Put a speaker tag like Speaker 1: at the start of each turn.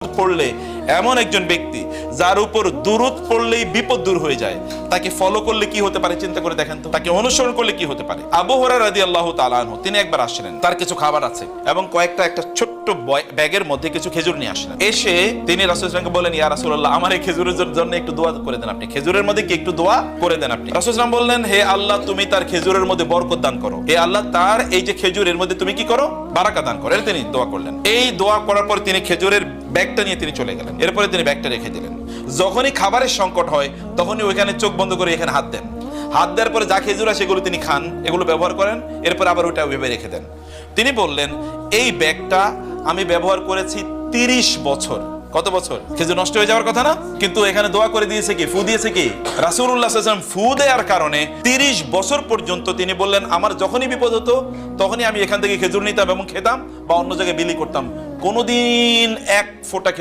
Speaker 1: পড়লে এমন একজন ব্যক্তি যার উপর দুরুদ পড়লেই বিপদ দূর হয়ে যায়। তাকে ফলো করলে কি হতে পারে চিন্তা করে দেখেন তো? তাকে অনুসরণ করলে কি হতে পারে? আবু হরার রাদি আল্লাহ তালানহ তিনি একবার আসলেন তার কিছু খাবার আছে এবং কয়েকটা একটা ছোট্ট ব্যাগের মধ্যে কিছু খেজুর নিয়ে আসলেন এসে তিনি বলেন ইয়া রাসুল্লাহ আমার এই খেজুরের জন্য একটু দোয়া করে দেন আপনি। খেজুরের মধ্যে কি একটু দোয়া করে দেন আপনি? বললেন, হে আল্লাহ, তুমি তার খেজুরের মধ্যে বরকত দান করো। হে আল্লাহ, তার এই যে খেজুরের মধ্যে তুমি কি করো? বারাকা দান করো। তিনি দোয়া করলেন। এই দোয়া করার পর তিনি খেজুরের ব্যাগটা নিয়ে তিনি চলে গেলেন। এরপরে তিনি ব্যাগটা রেখে দিলেন। যখনই খাবারের সংকট হয়, তখনই ওইখানে চোখ বন্ধ করে এখানে হাত দেন। হাত দেওয়ার পরে যা খেজুর আছে সেগুলো তিনি খান, এগুলো ব্যবহার করেন, এরপর আবার ওইটা ভেবে রেখে দেন। তিনি বললেন, এই ব্যাগটা আমি ব্যবহার করেছি তিরিশ বছর। কত বছর? খেজুর নষ্ট হয়ে যাওয়ার কথা না? কিন্তু এখানে দোয়া করে দিয়েছে কি? ফু দিয়েছে কি? রাসুল্লাহ ফু দেওয়ার কারণে তিরিশ বছর পর্যন্ত তিনি বললেন, আমার যখনই বিপদ হতো, তখনই আমি এখান থেকে খেজুর নিতাম এবং খেতাম বা অন্য জায়গায় বিলি করতাম। কোনোদিন এক ফোঁটা